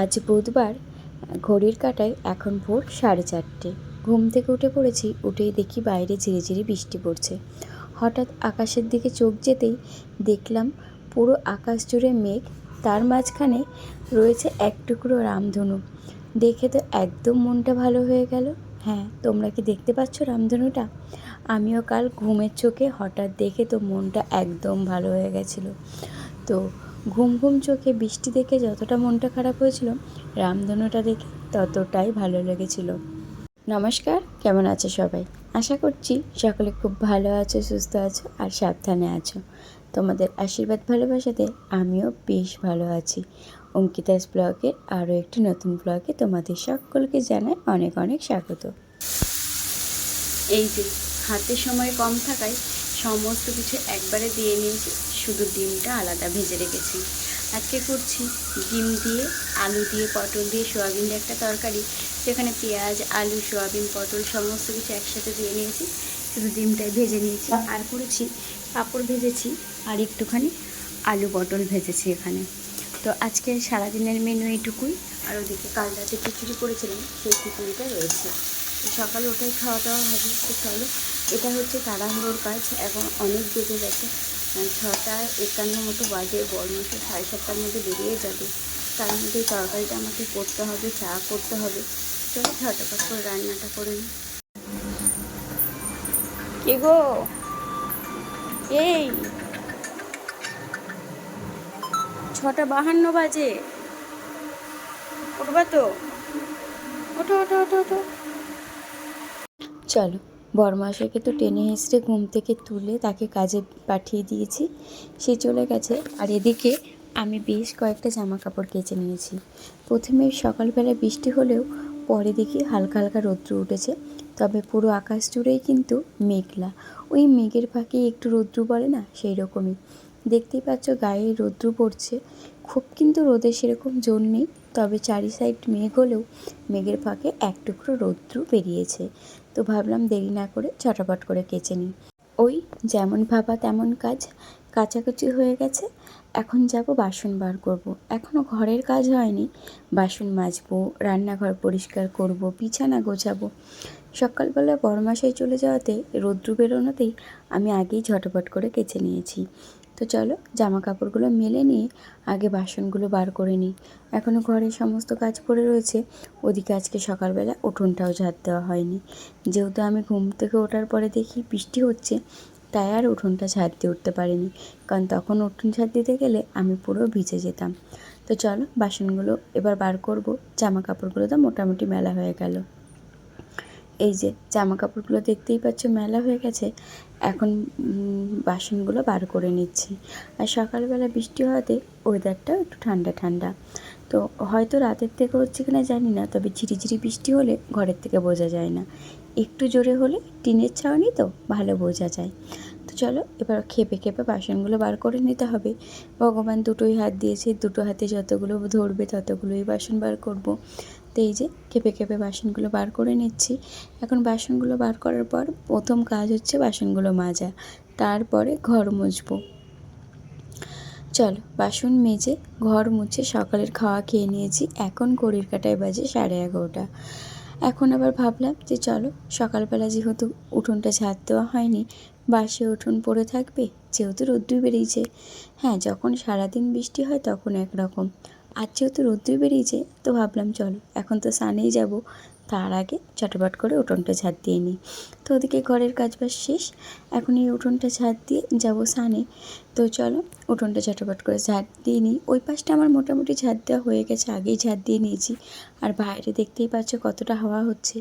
আজ বুধবার ঘড়ির কাঁটায় এখন ভোর সাড়ে চারটে। ঘুম থেকে উঠে পড়েছি, উঠেই দেখি বাইরে ঝিরিঝিরি বৃষ্টি পড়ছে। হঠাৎ আকাশের দিকে চোখ যেতেই দেখলাম পুরো আকাশ জুড়ে মেঘ, তার মাঝখানে রয়েছে এক টুকরো রামধনু। দেখে তো একদম মনটা ভালো হয়ে গেল। হ্যাঁ তোমরা কি দেখতে পাচ্ছ রামধনুটা? আমিও কাল ঘুমের চোখে হঠাৎ দেখে তো মনটা একদম ভালো হয়ে গেছিল। তো ঘুম ঘুম চোখে বৃষ্টি দেখে যতটা মনটা খারাপ হয়েছিল, রামধনুটা দেখে ততটাই ভালো লেগেছিল। নমস্কার, কেমন আছো সবাই? আশা করছি সকলে খুব ভালো আছো, সুস্থ আছো আর সাবধানে আছো। তোমাদের আশীর্বাদ ভালোবাসাতে আমিও বেশ ভালো আছি। অঙ্কিতাস ব্লগের আরও একটি নতুন ব্লগে তোমাদের সকলকে জানাই অনেক অনেক স্বাগত। এই যে, হাতে সময় কম থাকায় সমস্ত কিছু একবারে দিয়ে নিয়েছি। শুধু ডিমটা আলাদা ভেজে রেখেছি। আজকে করছি। ডিম দিয়ে, আলু দিয়ে, পটল দিয়ে, সোয়াবিন দিয়ে একটা তরকারি। সেখানে পেঁয়াজ, আলু, সোয়াবিন, পটল সমস্ত কিছু একসাথে দিয়ে নিয়েছি। শুধু ডিমটাই ভেজে নিয়েছি। আর করেছি, পাঁপড় ভেজেছি আর একটুখানি আলু পটল ভেজেছি এখানে। তো আজকে সারাদিনের মেনু এইটুকুই। আর ওদিকে কাল রাতে খিচুড়ি করেছিলাম, সেই খিচুড়িটা রয়েছে। সকালে ওটাই খাওয়া দাওয়া হবে। তো চলো, এটা হচ্ছে তাড়াহুড়োর কাজ এখন অনেক বেজে গেছে। ছটা একান্ন মতো বাজে বরমাসে সাড়ে সাতটার মধ্যে বেরিয়ে যাবে। তার মধ্যে তরকারিটা আমাকে করতে হবে চা করতে হবে। চলো ঝটাপট করে রান্নাটা করে নিই কে গো? এই ছটা বাহান্ন বাজে। উঠবা তো? ওঠো ওঠো ওঠো ওঠো। চলো। বরমাসাকে তো টেনে হেসড়ে ঘুম থেকে তুলে তাকে কাজে পাঠিয়ে দিয়েছি, সে চলে গেছে। আর এদিকে আমি বেশ কয়েকটা জামা কাপড় কেচে নিয়েছি। প্রথমে সকালবেলা বৃষ্টি হলেও পরে দেখি হালকা হালকা রৌদ্র উঠেছে, তবে পুরো আকাশ জুড়েই কিন্তু মেঘলা। ওই মেঘের ফাঁকে একটু রৌদ্র বলে না সেই রকমই। দেখতেই পাচ্ছ গায়ে রৌদ্র পড়ছে, খুব কিন্তু রোদের সেরকম জোর নেই, তবে চারি সাইড মেঘ হলেও মেঘের ফাঁকে এক টুকরো রৌদ্র বেরিয়েছে। তো ভাবলাম দেরি না করে চটাপট করে কেচে নিই। ওই যেমন ভাবা তেমন কাজ কাচাকুচি হয়ে গেছে। এখন যাব বাসন বার করব। এখনও ঘরের কাজ হয়নি। বাসন মাজবো, রান্নাঘর পরিষ্কার করব, বিছানা গোছাবো। সকালবেলা বরমাসায় চলে যাওয়াতে রৌদ্র বেরোনোতেই আমি আগেই ঝটপট করে কেচে নিয়েছি। তো চলো জামা কাপড়গুলো মেলে নিয়ে আগে বাসনগুলো বার করে নিই। এখনও ঘরের সমস্ত কাজ পড়ে রয়েছে। ওদিকে আজকে সকালবেলা উঠোনটাও ঝাড় দেওয়া হয়নি। যেহেতু আমি ঘুম থেকে ওঠার পরে দেখি বৃষ্টি হচ্ছে, তাই আর উঠোনটা ঝাড় দিয়ে উঠতে পারিনি। কারণ তখন উঠোন ঝাড় দিতে গেলে আমি পুরো ভিজে যেতাম। তো চলো বাসনগুলো এবার বার করব। জামা কাপড়গুলো তো মোটামুটি মেলা হয়ে গেল। এই যে জামা কাপড়গুলো দেখতেই পাচ্ছ মেলা হয়ে গেছে, এখন বাসনগুলো বার করে নিচ্ছি। আর সকালবেলা বৃষ্টি হওয়াতে ওয়েদারটা একটু ঠান্ডা ঠান্ডা। তো হয়তো রাতের থেকে হচ্ছে কিনা জানি না, তবে ঝিরিঝিরি বৃষ্টি হলে ঘরের থেকে বোঝা যায় না। একটু জোরে হলে টিনের ছাউনি তো ভালো বোঝা যায়। তো চলো, এবার খেপে খেপে বাসনগুলো বার করে নিতে হবে। ভগবান দুটোই হাত দিয়েছে, দুটো হাতে যতগুলো ধরবে ততগুলোই বাসন বার করব। তো এই যে খেপে খেপে বাসনগুলো বার করে নিচ্ছি। এখন বাসনগুলো বার করার পর প্রথম কাজ হচ্ছে বাসনগুলো মাজা। তারপরে ঘর মুছবো। চলো, বাসন মেজে ঘর মুছে সকালের খাওয়া খেয়ে নিয়েছি। এখন ঘড়ির কাটায় বাজে সাড়ে এগারোটা। এখন আবার ভাবলাম যে চলো, সকালবেলা যেহেতু উঠোনটা ঝাড় দেওয়া হয়নি, বাসে উঠোন পড়ে থাকবে, যেহেতু রোদ্দুর বেরিয়েছে। হ্যাঁ যখন সারাদিন বৃষ্টি হয় তখন একরকম। আর যেহেতু রোদ্দুর বেরিয়েছে, তো ভাবলাম চলো, এখন তো সানেই যাব। তার আগে চটপট করে উঠোনটা ঝাড় দিয়ে নিই। তো ওদিকে ঘরের কাজ বাজ শেষ, এখন এই উঠোনটা ঝাড় দিয়ে যাব সানে তো চলো, উঠোনটা চটপট করে ঝাড় দিয়ে নিই। ওই পাশটা আমার মোটামুটি ঝাড় দেওয়া হয়ে গেছে, আগেই ঝাড় দিয়ে নিয়েছি। আর বাইরে দেখতেই পাচ্ছ কতটা হাওয়া হচ্ছে।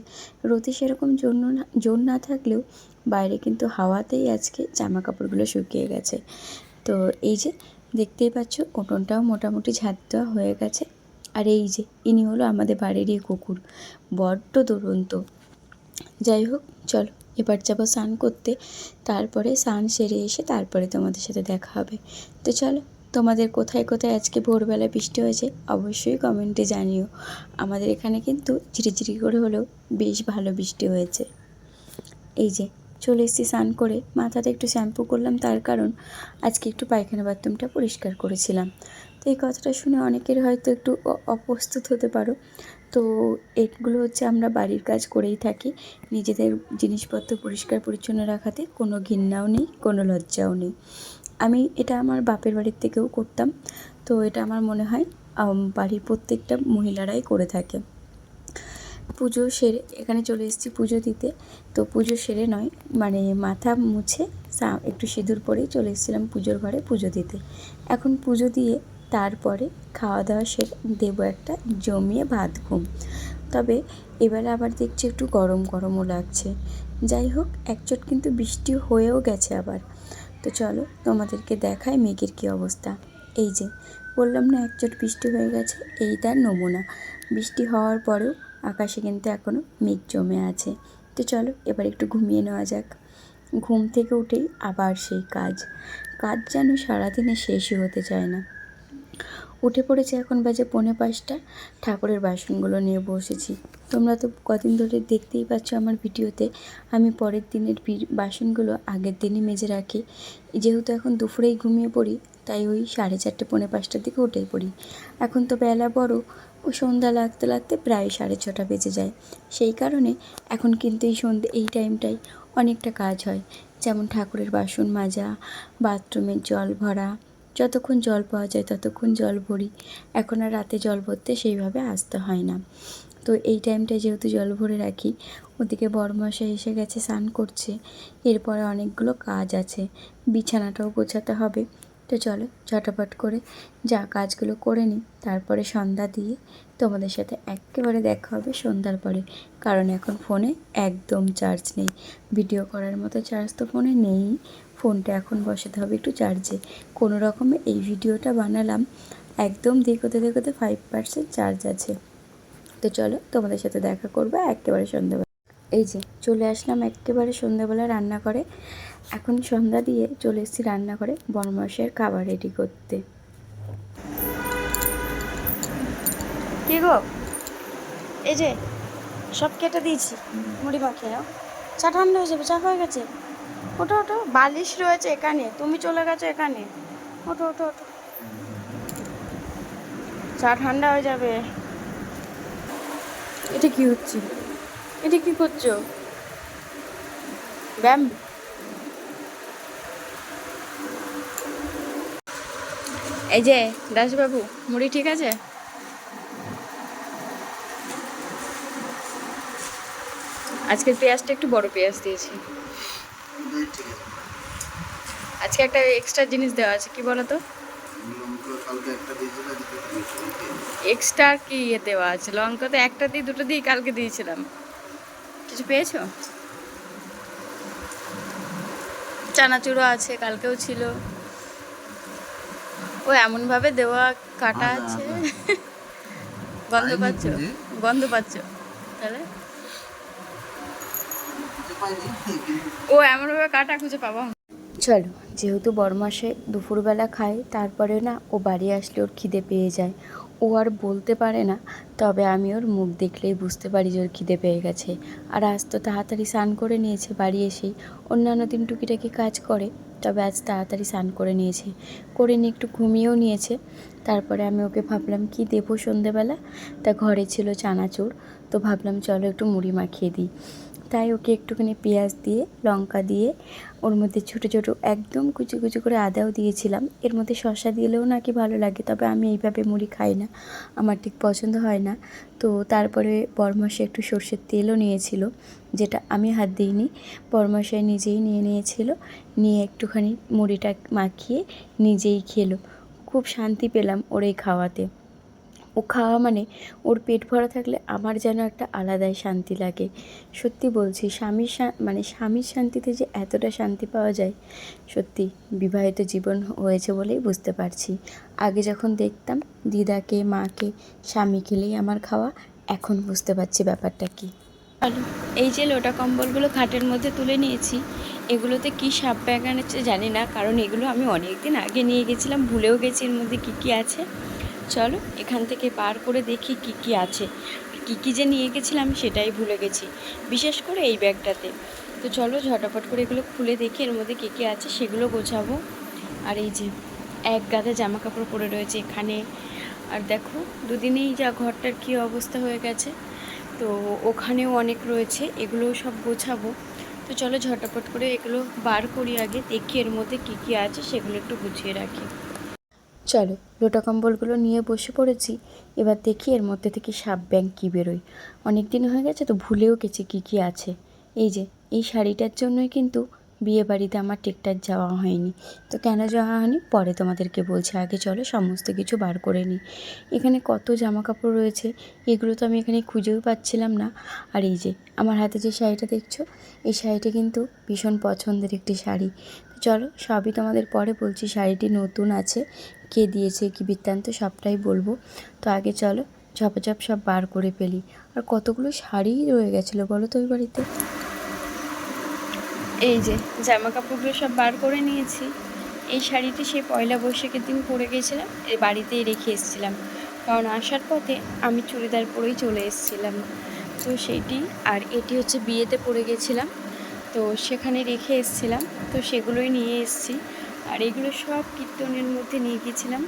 রোদে সেরকম জোর না জোর না থাকলেও বাইরে কিন্তু হাওয়াতেই আজকে জামা কাপড়গুলো শুকিয়ে গেছে। তো এই যে দেখতেই পাচ্ছ, উঠোনটাও মোটামুটি ঝাড় দেওয়া হয়ে গেছে। আর এই যে, ইনি হলো আমাদের বাড়িরই কুকুর, বড্ড দুরন্ত। যাই হোক, চলো, এবার যাব স্নান করতে। তারপরে স্নান সেরে এসে তারপরে তোমাদের সাথে দেখা হবে। তো চলো, তোমাদের কোথায় কোথায় আজকে ভোরবেলা বৃষ্টি হয়েছে, অবশ্যই কমেন্টে জানিও। আমাদের এখানে কিন্তু ঝিরিঝিরি করে হলেও বেশ ভালো বৃষ্টি হয়েছে। এই যে চলে এসেছি স্নান করে। মাথাতে একটু শ্যাম্পু করলাম, তার কারণ আজকে একটু পায়খানা বাথরুমটা পরিষ্কার করেছিলাম। তো এই কথাটা শুনে অনেকের হয়তো একটু অপ্রস্তুত হতে পারো। তো এগুলো হচ্ছে আমরা বাড়ির কাজ করেই থাকি। নিজেদের জিনিসপত্র পরিষ্কার পরিচ্ছন্ন রাখাতে কোনো ঘৃণাও নেই, কোনো লজ্জাও নেই। আমি এটা আমার বাপের বাড়ির থেকেও করতাম। তো এটা আমার মনে হয় বাড়ির প্রত্যেকটা মহিলারাই করে থাকে। পুজো সেরে, এখানে চলে এসেছি পুজো দিতে। তো পুজো সেরে নয় মানে মাথা মুছে একটু সিঁদুর পরেই চলে এসেছিলাম পুজোর ঘরে পুজো দিতে। এখন পুজো দিয়ে তারপরে খাওয়া দাওয়া সেরে দেবো একটা জমিয়ে ভাত ঘুম। তবে এবেলা আবার দেখছি একটু গরম গরমও লাগছে। যাই হোক, একচোট কিন্তু বৃষ্টি হয়েও গেছে আবার। তো চলো তোমাদেরকে দেখায় মেঘের কী অবস্থা। এই যে, বললাম না একচোট বৃষ্টি হয়ে গেছে এই তার নমুনা বৃষ্টি হওয়ার পরেও আকাশে কিন্তু এখনও মেঘ জমে আছে। তো চলো, এবার একটু ঘুমিয়ে নেওয়া যাক। ঘুম থেকে উঠেই আবার সেই কাজ। কাজ যেন সারাদিনে শেষই হতে চায় না। উঠে পড়েছে এখন বাজে পৌনে পাঁচটা। ঠাকুরের বাসনগুলো নিয়ে বসেছি। তোমরা তো কদিন ধরে দেখতেই পাচ্ছ আমার ভিডিওতে, আমি পরের দিনের বাসনগুলো আগের দিনই মেজে রাখি। যেহেতু এখন দুপুরেই ঘুমিয়ে পড়ি, তাই ওই সাড়ে চারটে, পৌনে পাঁচটার দিকে উঠে পড়ি। এখন তো বেলা বড় ও সন্ধ্যা লাগতে লাগতে প্রায় সাড়ে ছটা বেজে যায়। সেই কারণে এখন কিন্তু এই সন্ধ্যে এই টাইমটাই অনেকটা কাজ হয়। যেমন ঠাকুরের বাসন মাজা, বাথরুমের জল ভরা, যতক্ষণ জল পাওয়া যায় ততক্ষণ জল ভরি। এখন আর রাতে জল ভরতে সেইভাবে আসতে হয় না। তো এই টাইমটায় যেহেতু জল ভরে রাখি, ওদিকে বড়মশাই এসে গেছে, স্নান করছে। এরপরে অনেকগুলো কাজ আছে। বিছানাটাও গোছাতে হবে। তো চলো ঝটাপট করে যা কাজগুলো করে নিই। তারপরে সন্ধ্যা দিয়ে তোমাদের সাথে একেবারে দেখা হবে সন্ধ্যার পরে। কারণ এখন ফোনে একদম চার্জ নেই। ভিডিও করার মতো চার্জ তো ফোনে নেই। ফোনটা এখন বসাতে হবে একটু চার্জে কোনো রকমে এই ভিডিওটা বানালাম। একদম দেখতে দেখতে ফাইভ পার্সেন্ট চার্জ আছে। তো চলো তোমাদের সাথে দেখা করবে একেবারে সন্ধ্যাবেলা এই যে চলে আসলাম একেবারে সন্ধ্যাবেলা রান্না করে এখন সন্ধ্যা দিয়ে চলে এসেছি রান্না করে বনমাসের খাবার রেডি করতে। কি গো? এই যে সব কেটে দিয়েছি মুড়ি মাখিয়ে নাও। চা ঠান্ডা হয়ে যাবে চা হয়ে গেছে। ওঠো ওঠো বালিশ রয়েছে এখানে তুমি চলে গেছো এখানে। ওঠো ওঠো ওঠো। চা ঠান্ডা হয়ে যাবে। এটা কি হচ্ছে? এটা কি করছ? ব্যায়াম এই যে, দাসবাবু, মুড়ি ঠিক আছে? আজকের পেঁয়াজটা একটু বড় পেঁয়াজ দিয়েছি। আজকে একটা এক্সট্রা জিনিস দেওয়া আছে, কি বলো তো? এক্সট্রা কি দেওয়া আছে? লঙ্কা তো একটা দিয়ে দুটো দিয়ে কালকে দিয়েছিলাম। কিছু পেয়েছ? চানাচুরও আছে কালকেও ছিল। ও এমনভাবে দেওয়া কাটা আছে? গন্ধ পাইনি পাচ্ছ? গন্ধ পাচ্ছ? তাহলে? ও এমনভাবে কাটা খুঁজে পাবো চলো যেহেতু বড় মাসে দুপুরবেলা খায় তারপরে না ও বাড়ি আসলে ওর খিদে পেয়ে যায়। ও আর বলতে পারে না। তবে আমি ওর মুখ দেখলেই বুঝতে পারি যে ওর খিদে পেয়ে গেছে। আর আজ তো তাড়াতাড়ি স্নান করে নিয়েছে বাড়ি এসেই। অন্যান্য দিন টুকিটাকি কাজ করে, তবে আজ তাড়াতাড়ি স্নান করে নিয়েছে। করে নিয়ে একটু ঘুমিয়েও নিয়েছে। তারপরে আমি ওকে ভাবলাম, কি দেবো সন্ধেবেলা? তা ঘরে ছিল চানাচুর। তো ভাবলাম, চলো একটু মুড়ি মাখিয়ে দিই। তাই ওকে একটুখানি পেঁয়াজ দিয়ে, লঙ্কা দিয়ে ওর মধ্যে ছোটো ছোটো একদম কুচি কুচি করে আদাও দিয়েছিলাম। এর মধ্যে শসা দিলেও নাকি ভালো লাগে, তবে আমি এইভাবে মুড়ি খাই না, আমার ঠিক পছন্দ হয় না। তো তারপরে বরমাসে একটু সর্ষের তেলও নিয়েছিল, যেটা আমি হাত দিইনি বরমাসায় নিজেই নিয়ে নিয়েছিল, নিয়ে একটুখানি মুড়িটা মাখিয়ে নিজেই খেলো। খুব শান্তি পেলাম ওর এই খাওয়াতে। ও খাওয়া মানে ওর পেট ভরা থাকলে আমার যেন একটা আলাদাই শান্তি লাগে। সত্যি বলছি, স্বামীর মানে স্বামীর শান্তিতে যে এতটা শান্তি পাওয়া যায়, সত্যি বিবাহিত জীবন হয়েছে বলেই বুঝতে পারছি। আগে যখন দেখতাম দিদাকে, মাকে স্বামী খেলেই আমার খাওয়া, এখন বুঝতে পারছি ব্যাপারটা কী। আলু, এই যে লোটা কম্বলগুলো খাটের মধ্যে তুলে নিয়েছি, এগুলোতে কি সাপ ব্যাগান আছে জানি না, কারণ এগুলো আমি অনেক দিন আগে নিয়ে গেছিলাম, ভুলেও গেছি এর মধ্যে কী কী আছে। চলো এখান থেকে বার করে দেখি কি কি আছে। কী কী যে নিয়ে গেছিলাম সেটাই ভুলে গেছি। বিশেষ করে এই ব্যাগটাতে। তো চলো ঝটাপট করে এগুলো খুলে দেখি, এর মধ্যে কী কী আছে সেগুলো গোছাবো। আর এই যে এক গাদা জামা কাপড় পরে রয়েছে এখানে। আর দেখো, দুদিনেই যা ঘরটার কী অবস্থা হয়ে গেছে। তো ওখানেও অনেক রয়েছে, এগুলোও সব গোছাবো। তো চলো ঝটাপট করে এগুলো বার করি আগে, দেখি এর মধ্যে কী কী আছে সেগুলো একটু গুছিয়ে রাখি। চলো, লোটা কম্বলগুলো নিয়ে বসে পড়েছি। এবার দেখি এর মধ্যে থেকে সাপ ব্যাং কী বেরোয়। অনেক দিন হয়ে গেছে তো ভুলেও গেছি কী কী আছে। এই যে, এই শাড়িটার জন্যই কিন্তু বিয়ে বাড়িতে আমার ঠিকঠাক যাওয়া হয়নি। তো কেন যাওয়া হয়নি? পরে তোমাদেরকে বলছি। আগে চলো, সমস্ত কিছু বার করে নিই। এখানে কত জামা কাপড় রয়েছে, এগুলো তো আমি এখানে খুঁজেও পাচ্ছিলাম না। আর এই যে, আমার হাতে যে শাড়িটা দেখছ, এই শাড়িটা কিন্তু ভীষণ পছন্দের একটি শাড়ি। চলো, সবই তোমাদের পরে বলছি। শাড়িটি নতুন আছে, কে দিয়েছে, কি বৃত্তান্ত, সবটাই বলব। তো আগে চলো, ঝপাঝপ সব বার করে ফেলি। আর কতগুলো শাড়িই রয়ে গেছিল বলো তো ওই বাড়িতে? এই যে জামা কাপড়গুলো সব বার করে নিয়েছি। এই শাড়িটি সেই পয়লা বৈশাখের দিন পরে গেছিলাম এর বাড়িতেই রেখে এসেছিলাম। কারণ আসার পথে আমি চুড়িদার পরেই চলে এসেছিলাম। তো সেইটি, আর এটি হচ্ছে বিয়েতে পরে গেছিলাম। তো সেখানে রেখে এসেছিলাম। তো সেগুলোই নিয়ে এসেছি। আর এগুলো সব কীর্তনের মধ্যে নিয়ে গেছিলাম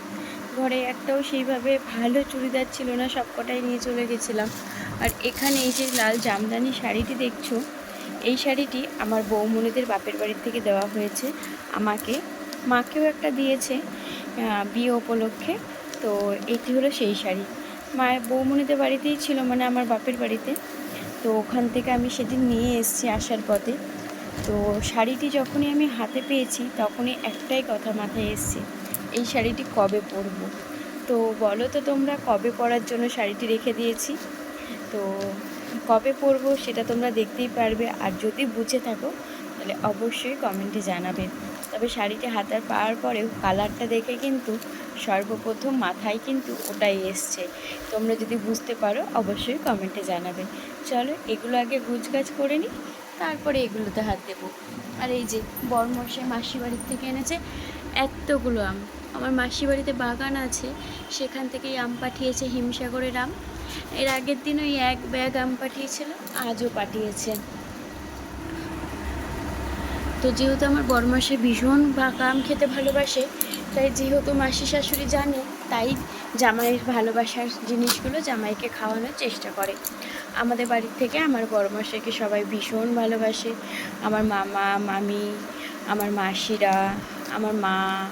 ঘরে একটাও সেইভাবে ভালো চুড়িদার ছিল না, সবকটাই নিয়ে চলে গেছিলাম। আর এখানে এই যে লাল জামদানি শাড়িটি দেখছ, এই শাড়িটি আমার বৌমনিদের বাপের বাড়ির থেকে দেওয়া হয়েছে। আমাকে, মাকেও একটা দিয়েছে বিয়ে উপলক্ষে। তো এটি হলো সেই শাড়ি। মায়ের বৌমনিদের বাড়িতেই ছিল মানে আমার বাপের বাড়িতে। তো ওখান থেকে আমি সেদিন নিয়ে এসেছি আসার পথে। তো শাড়িটি যখনই আমি হাতে পেয়েছি, তখনই একটাই কথা মাথায় এসছে, এই শাড়িটি কবে পরবো? তো বলো তো তোমরা, কবে পরার জন্য শাড়িটি রেখে দিয়েছি? তো কবে পরবো সেটা তোমরা দেখতেই পারবে, আর যদি বুঝে থাকো, তাহলে অবশ্যই কমেন্টে জানাবে। তবে শাড়িটি হাতার পাওয়ার পরেও কালারটা দেখে কিন্তু সর্বপ্রথম মাথায় কিন্তু ওটাই এসছে। তোমরা যদি বুঝতে পারো, অবশ্যই কমেন্টে জানাবে। চলো, এগুলো আগে গুছগাছ করে নিই, তারপরে এগুলোতে হাত দেবো। আর এই যে বরমশাই মাসি বাড়ির থেকে এনেছে এতগুলো আম। আমার মাসি বাড়িতে বাগান আছে, সেখান থেকেই আম পাঠিয়েছে হিমসাগরের আম। এর আগের দিন ওই এক ব্যাগ আম পাঠিয়েছিল, আজও পাঠিয়েছে। তো যেহেতু আমার বড়মাসে ভীষণ পাকা আম খেতে ভালোবাসে তাই যেহেতু মাসি শাশুড়ি জানে, তাই জামাইয়ের ভালোবাসার জিনিসগুলো জামাইকে খাওয়ানোর চেষ্টা করে। আমাদের বাড়ির থেকে আমার বড় বড়মাসাকে সবাই ভীষণ ভালোবাসে। আমার মামা, মামি, আমার মাসিরা, আমার মা,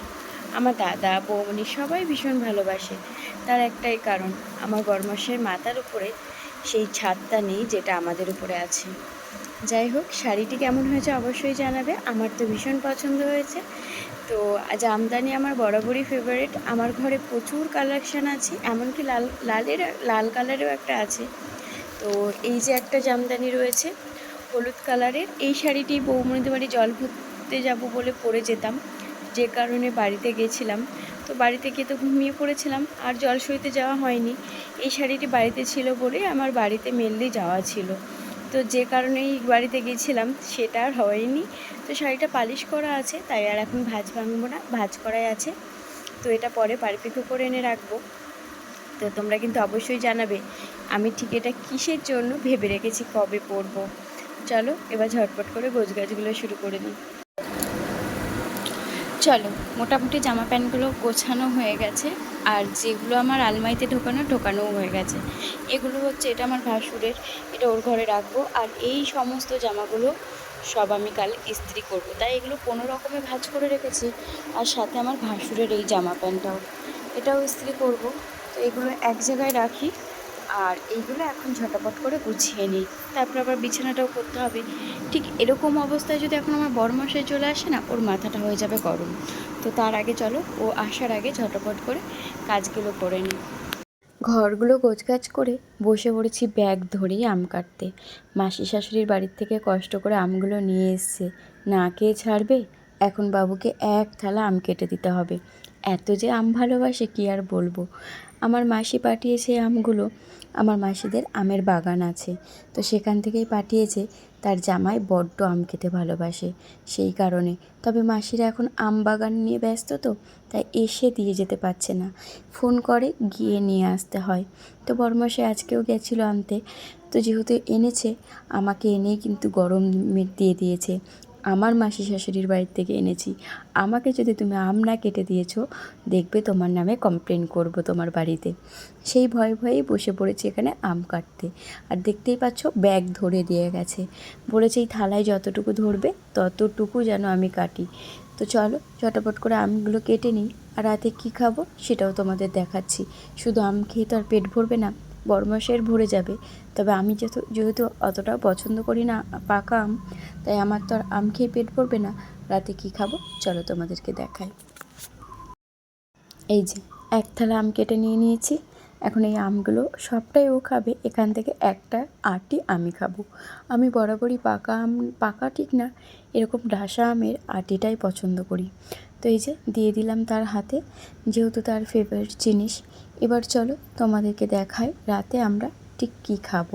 আমার দাদা, বৌমনি সবাই ভীষণ ভালোবাসে। তার একটাই কারণ, আমার বড়মাসের মাথার উপরে সেই ছাদটা নেই যেটা আমাদের উপরে আছে। যাই হোক শাড়িটি কেমন হয়েছে অবশ্যই জানাবে। আমার তো ভীষণ পছন্দ হয়েছে। তো জামদানি আমার বরাবরই ফেভারিট আমার ঘরে প্রচুর কালেকশান আছে, এমনকি লাল, লালের, লাল কালারেরও একটা আছে। তো এই যে একটা জামদানি রয়েছে, হলুদ কালারের এই শাড়িটি বৌমনিদের বাড়ি জল ভরতে যাব বলে পরে যেতাম। যে কারণে বাড়িতে গেছিলাম। তো বাড়িতে গিয়ে তো ঘুমিয়ে পড়েছিলাম, আর জল সইতে যাওয়া হয়নি। এই শাড়িটি বাড়িতে ছিল বলে আমার বাড়িতে মেনলি যাওয়া ছিল। তো যে কারণেই বাড়িতে গেছিলাম, সেটা আর হয়নি। তো শাড়িটা পালিশ করা আছে, তাই আর এখন ভাজ ভাঙবো না, ভাজ করাই আছে। তো এটা পরে পারপিকো করে এনে রাখব। তো তোমরা কিন্তু অবশ্যই জানাবে, আমি ঠিক এটা কিসের জন্য ভেবে রেখেছি, কবে পরবো। চলো, এবার ঝটপট করে গোছ গাছগুলো শুরু করে দিই। চলো, মোটামুটি জামা প্যান্টগুলো গোছানো হয়ে গেছে আর যেগুলো আমার আলমারিতে ঢোকানো, ঢোকানোও হয়ে গেছে। এগুলো হচ্ছে, এটা আমার ভাসুরের, এটা ওর ঘরে রাখব আর এই সমস্ত জামাগুলো সব আমি কাল ইস্ত্রি করব। তাই এগুলো কোনো রকমে ভাঁজ করে রেখেছি আর সাথে আমার ভাসুরের এই জামা প্যান্টটাও। এটাও ইস্ত্রি করব। তো এগুলো এক জায়গায় রাখি। আর এইগুলো এখন ঝটাপট করে গুছিয়ে নিই। তারপর আবার বিছানাটাও করতে হবে। ঠিক এরকম অবস্থায় যদি এখন আমার বড় মশাই চলে আসে না, ওর মাথাটা হয়ে যাবে গরম। তো তার আগে চলো, ও আসার আগে ঝটপট করে কাজগুলো করে নিই। ঘরগুলো গোছগাছ করে বসে পড়েছি ব্যাগ ধরেই আম কাটতে। মাসি শাশুড়ির বাড়ির থেকে কষ্ট করে আমগুলো নিয়ে এসছে। না কে ছাড়বে? এখন বাবুকে এক থালা আম কেটে দিতে হবে। এত যে আম ভালোবাসে, কি আর বলব? আমার মাসি পাঠিয়েছে আমগুলো। আমার মাসিদের আমের বাগান আছে। তো সেখান থেকেই পাঠিয়েছে। তার জামাই বড্ড আম খেতে ভালোবাসে সেই কারণে। তবে মাসিরা এখন আম বাগান নিয়ে ব্যস্ত তো, তাই এসে দিয়ে যেতে পারছে না। ফোন করে গিয়ে নিয়ে আসতে হয়। তো বড়মশাই আজকেও গেছিল আনতে। তো যেহেতু এনেছে, আমাকে এনেই কিন্তু গরম দিয়ে দিয়েছে। আমার মাসি শাশুড়ির বাড়ির থেকে এনেছি। আমাকে যদি তুমি আম না কেটে দিয়েছ, দেখবে তোমার নামে কমপ্লেন করব তোমার বাড়িতে। সেই ভয়ে ভয়েই বসে পড়েছি এখানে আম কাটতে। আর দেখতেই পাচ্ছ ব্যাগ ধরে দিয়ে গেছে। বলেছে, এই থালায় যতটুকু ধরবে, ততটুকু যেন আমি কাটি। তো চলো, চটাপট করে আমগুলো কেটে নিই। আর রাতে কী খাব, সেটাও তোমাদের দেখাচ্ছি। শুধু আম খেয়ে তো আর পেট ভরবে না। বড় মাসের ভরে যাবে। তবে আমি যেহেতু যেহেতু অতটাও পছন্দ করি না পাকা আম, তাই আমার তো আর আম খেয়ে পেট ভরবে না। রাতে কী খাব? চলো তোমাদেরকে দেখাই। এই যে, এক থালা আম কেটে নিয়ে নিয়েছি। এখন এই আমগুলো সবটাই ও খাবে, এখান থেকে একটা আটি আমি খাব। আমি বরাবরই পাকা আম, পাকা ঠিক না, এরকম ডাসা আমের আটিটাই পছন্দ করি। তো এই যে, দিয়ে দিলাম তার হাতে, যেহেতু তার ফেভারিট জিনিস এবার চলো তোমাদেরকে দেখাই রাতে আমরা ঠিক কী খাব।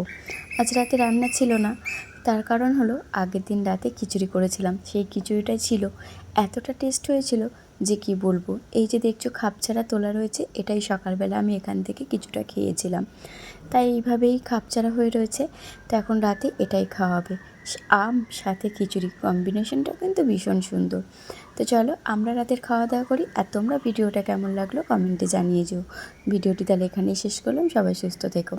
আজ রাতে রান্না ছিল না, তার কারণ হলো আগের দিন রাতে খিচুড়ি করেছিলাম। সেই খিচুড়িটাই ছিল। এতটা টেস্ট হয়েছিল যে কি বলব? এই যে দেখছ খাপ খাপছাড়া তোলা রয়েছে, এটাই সকালবেলা আমি এখান থেকে কিছুটা খেয়েছিলাম। তাই এইভাবেই খাপছাড়া হয়ে রয়েছে। তো এখন রাতে এটাই খাওয়া হবে। আম, সাথে খিচুড়ি কম্বিনেশনটা কিন্তু ভীষণ সুন্দর। তো চলো আমরা রাতের খাওয়া দাওয়া করি আর তোমরা ভিডিওটা কেমন লাগল কমেন্টে জানিয়ে যেও। ভিডিওটি তাহলে এখানেই শেষ করলাম, সবাই সুস্থ থেকো।